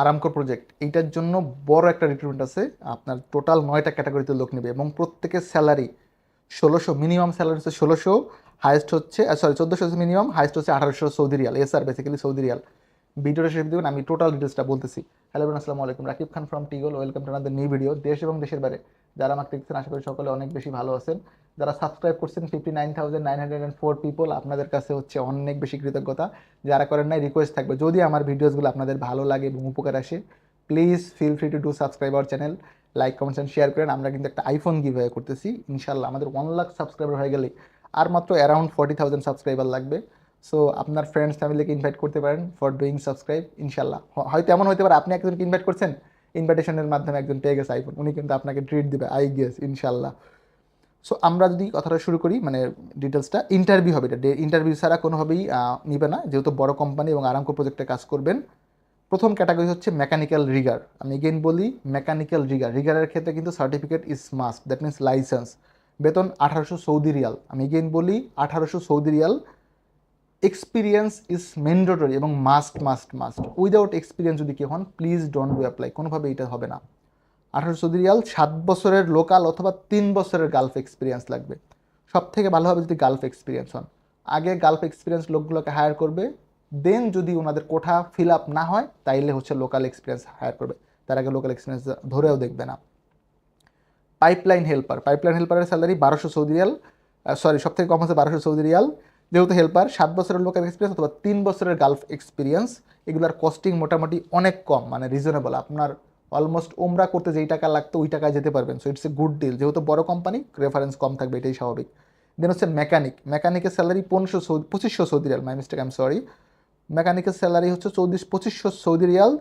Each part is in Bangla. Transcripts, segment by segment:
আরামকো প্রজেক্ট এইটার জন্য বড় একটা রিক্রুটমেন্ট আছে, আপনার টোটাল নয়টা ক্যাটাগরিতে লোক নেবে এবং প্রত্যেকের স্যালারি ষোলোশো মিনিমাম স্যালারি হচ্ছে ষোলোশো হাইয়েস্ট হচ্ছে সরি চোদ্দোশো মিনিমাম হাইয়েস্ট হচ্ছে আঠারোশো Saudi riyal S R basically Saudi riyal. ভিডিওটা শেষ দেবেন আমি টোটাল ডিটেলসটা বলতেছি। হ্যালো আসসালামু আলাইকুম। Rakib Khan from টিগল welcome to another new video দেশ এবং দেশের বাইরে যারা আমাকে দেখছেন, আশা করি সকলে অনেক বেশি ভালো আছেন। যারা সাবস্ক্রাইব করছেন fifty nine thousand nine hundred and four people আপনাদের কাছে হচ্ছে অনেক বেশি কৃতজ্ঞতা। যারা করেন নাই রিকোয়েস্ট থাকবে। যদি আমার ভিডিওসগুলো আপনাদের ভালো লাগে এবং উপকার আসে please feel free to do subscribe our channel like comments and share করেন। আমরা কিন্তু একটা আইফোন গিভ করতেছি। ইনশাল্লাহ আমাদের ওয়ান লাখ সাবস্ক্রাইবার হয়ে গেলে আর মাত্র অ্যারাউন্ড ফর্টি থাউজেন্ড সাবস্ক্রাইবার লাগবে। সো আপনার ফ্রেন্ডস ফ্যামিলিকে ইনভাইট করতে পারেন ফর ডুইং সাবস্ক্রাইব ইনশাল্লাহ হয়তো এমন হতে পারে আপনি একজনকে ইনভাইট করছেন ইনভাইটেশনের মাধ্যমে একজন পেয়ে গেছে আইফোন উনি কিন্তু আপনাকে ট্রিট দিবে আই গেস ইনশাল্লাহ সো আমরা যদি কথাটা শুরু করি মানে ডিটেলসটা ইন্টারভিউ হবে এটা। ইন্টারভিউ ছাড়া কোনোভাবেই নিবে না। যেহেতু বড় কোম্পানি এবং আরামকো প্রজেক্টে কাজ করবেন, প্রথম ক্যাটাগরি হচ্ছে মেকানিক্যাল রিগার আমি এগেন বলি মেকানিক্যাল রিগার রিগারের ক্ষেত্রে কিন্তু certificate is must that means licence বেতন আঠারোশো সৌদি রিয়াল। আমি এগেন বলি, আঠারোশো Saudi riyal experience is mandatory এবং must must must without experience যদি কেউ হন প্লিজ ডোন্ট ডু অ্যাপ্লাই কোনোভাবে এটা হবে না। আঠারোশো সৌদি সাত বছরের লোকাল অথবা তিন বছরের গালফ এক্সপিরিয়েন্স লাগবে। সব থেকে ভালো হবে যদি গালফ এক্সপিরিয়েন্স হন। আগে গালফ এক্সপিরিয়েন্স লোকগুলোকে হায়ার করবে। দেন যদি ওনাদের কোঠা ফিল আপ না হয়, তাইলে হচ্ছে লোকাল এক্সপিরিয়েন্স হায়ার করবে। তার আগে লোকাল এক্সপিরিয়েন্স ধরেও দেখবে না। পাইপলাইন হেল্পার পাইপলাইন হেল্পারের স্যালারি বারোশো সৌদি রিয়াল সরি সব থেকে কম হচ্ছে বারোশো সৌদি রিয়াল। যেহেতু হেল্পার সাত বছরের লোকাল এক্সপিরিয়েন্স অথবা তিন বছরের গালফ এক্সপিরিয়েন্স এগুলোর কস্টিং মোটামুটি অনেক কম মানে রিজনেবল আপনার অলমোস্ট ওমরা করতে যেই টাকা লাগতো, ওই টাকায় যেতে পারবেন। So it's a good deal যেহেতু বড় কোম্পানি রেফারেন্স কম থাকবে, এটাই স্বাভাবিক। দেন হচ্ছে মেকানিক মেকানিকের স্যালারি পনেরোশো সৌদি পঁচিশশো Saudi riyal. My mistake I sorry মেকানিকের salary হচ্ছে চৌত্রিশ পঁচিশশো সৌদি রিয়াল,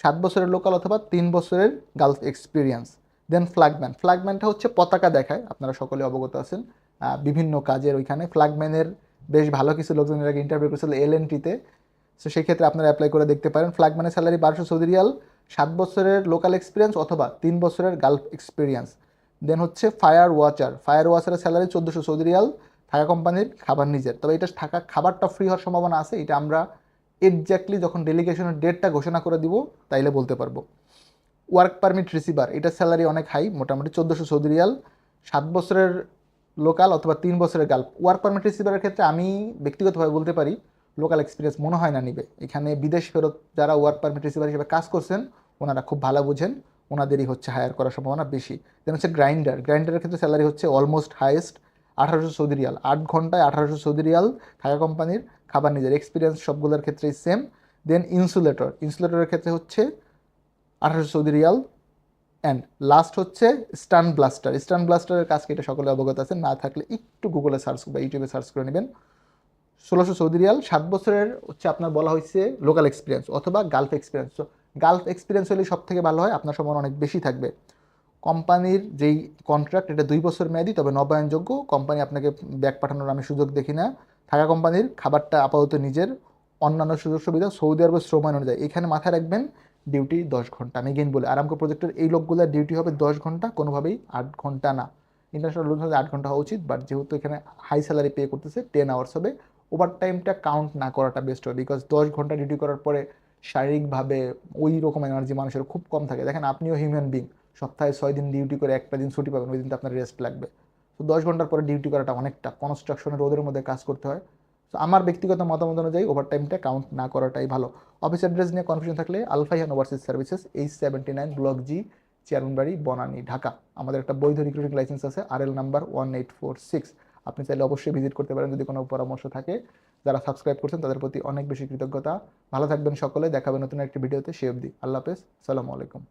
সাত বছরের লোকাল অথবা তিন বছরের গালফ এক্সপিরিয়েন্স দেন ফ্ল্যাগম্যান ফ্ল্যাগম্যানটা হচ্ছে পতাকা দেখায়। আপনারা সকলে অবগত আছেন। বিভিন্ন কাজের ওইখানে ফ্ল্যাগম্যানের বেশ ভালো কিছু লোকজন এর আগে ইন্টারভিউ করেছিল এল এন টিতে সো সেই ক্ষেত্রে আপনারা অ্যাপ্লাই করে দেখতে পারেন। ফ্ল্যাগম্যানের স্যালারি বারোশো সৌদি রিয়াল, সাত বছরের লোকাল এক্সপিরিয়েন্স অথবা তিন বছরের গালফ এক্সপিরিয়েন্স দেন হচ্ছে ফায়ার ওয়াচার ফায়ার ওয়াচারের স্যালারি চোদ্দোশো সৌদি রিয়াল, থাকা কোম্পানির খাবার নিজের। তবে এটা থাকা, খাবারটা ফ্রি হওয়ার সম্ভাবনা আছে। এটা আমরা এক্স্যাক্টলি যখন ডেলিগেশনের ডেটটা ঘোষণা করে দিব, তাইলে বলতে পারব। ওয়ার্ক পারমিট রিসিভার এটার স্যালারি অনেক হাই মোটামুটি চোদ্দোশো সৌদি রিয়াল। সাত বছরের লোকাল অথবা তিন বছরের গাল্প ওয়ার্ক পারমিট রিসিভারের ক্ষেত্রে আমি ব্যক্তিগতভাবে বলতে পারি লোকাল এক্সপিরিয়েন্স মনে হয় না নিবে। এখানে বিদেশ ফেরত যারা ওয়ার্ক পারমিট রিসিভার হিসেবে কাজ করছেন, ওনারা খুব ভালো বুঝেন, ওনাদেরই হচ্ছে হায়ার করার সম্ভাবনা বেশি। দেন হচ্ছে গ্রাইন্ডার গ্রাইন্ডারের ক্ষেত্রে স্যালারি হচ্ছে অলমোস্ট হাইয়েস্ট আঠারোশো সৌদি রিয়াল। আট ঘন্টায় আঠারোশো সৌদি রিয়াল থাকা কোম্পানির খাবার নিজের এক্সপিরিয়েন্স সবগুলোর ক্ষেত্রেই সেম দেন ইনসুলেটর ইনসুলেটরের ক্ষেত্রে হচ্ছে আঠারোশো সৌদি রিয়াল অ্যান্ড লাস্ট হচ্ছে স্টান ব্লাস্টার স্টান ব্লাস্টারের কাজ কি এটা সকলে অবগত আছেন না থাকলে একটু গুগলে সার্চ বা ইউটিউবে সার্চ করে নেবেন। ষোলোশো সৌদি রিয়াল, সাত বছরের হচ্ছে আপনার বলা হয়েছে লোকাল এক্সপিরিয়েন্স অথবা গালফ এক্সপিরিয়েন্স তো গালফ এক্সপিরিয়েন্স হলে সব থেকে ভালো হয়, আপনার সম্ভাবনা অনেক বেশি থাকবে। কোম্পানির যেই কন্ট্রাক্ট এটা দুই বছর মেয়াদি, তবে নবায়নযোগ্য। কোম্পানি আপনাকে ব্যাক পাঠানোর আমি সুযোগ দেখি না। থাকা কোম্পানির খাবারটা আপাতত নিজের। অন্যান্য সুযোগ সুবিধা সৌদি আরবের শ্রম আইন অনুযায়ী। এখানে মাথায় রাখবেন ডিউটি দশ ঘণ্টা। আমি গেন বলি আরামকো প্রজেক্টের এই লোকগুলোর ডিউটি হবে দশ ঘণ্টা, কোনোভাবেই আট ঘণ্টা না। ইন্টারন্যাশনাল লোন হলে আট ঘণ্টা হওয়া উচিত বাট যেহেতু এখানে হাই স্যালারি পে করতেছে টেন আওয়ার্স হবে ওভার টাইমটা কাউন্ট না করাটা বেস্ট হবে বিকজ দশ ঘণ্টা ডিউটি করার পরে শারীরিকভাবে ওই রকম এনার্জি মানুষের খুব কম থাকে। দেখেন, আপনিও হিউম্যান বিং সপ্তাহে ছয় দিন ডিউটি করে একটা দিন ছুটি পাবেন, ওই দিনটা আপনার রেস্ট লাগবে। তো দশ ঘণ্টার পরে ডিউটি করাটা অনেকটা কনস্ট্রাকশনের রোদের মধ্যে কাজ করতে হয়। তো আমার ব্যক্তিগত মতামত অনুযায়ী ওভার টাইমটা কাউন্ট না করাটাই ভালো। অফিস অ্যাড্রেস নিয়ে কনফিউশন থাকলে Al Faihan overseas services H seventy nine block G Chairmanbari Banani Dhaka আমাদের একটা বৈধ রিক্রুটিং লাইসেন্স আছে R L number one eight four six আপনি চাইলে অবশ্যই ভিজিট করতে পারেন যদি কোনো পরামর্শ থাকে। যারা সাবস্ক্রাইব করছেন, তাদের প্রতি অনেক বেশি কৃতজ্ঞতা। ভালো থাকবেন সকলে দেখাবেন নতুন একটি ভিডিওতে। সে অবধি আল্লাহ হাফেজ। সালামু আলাইকুম।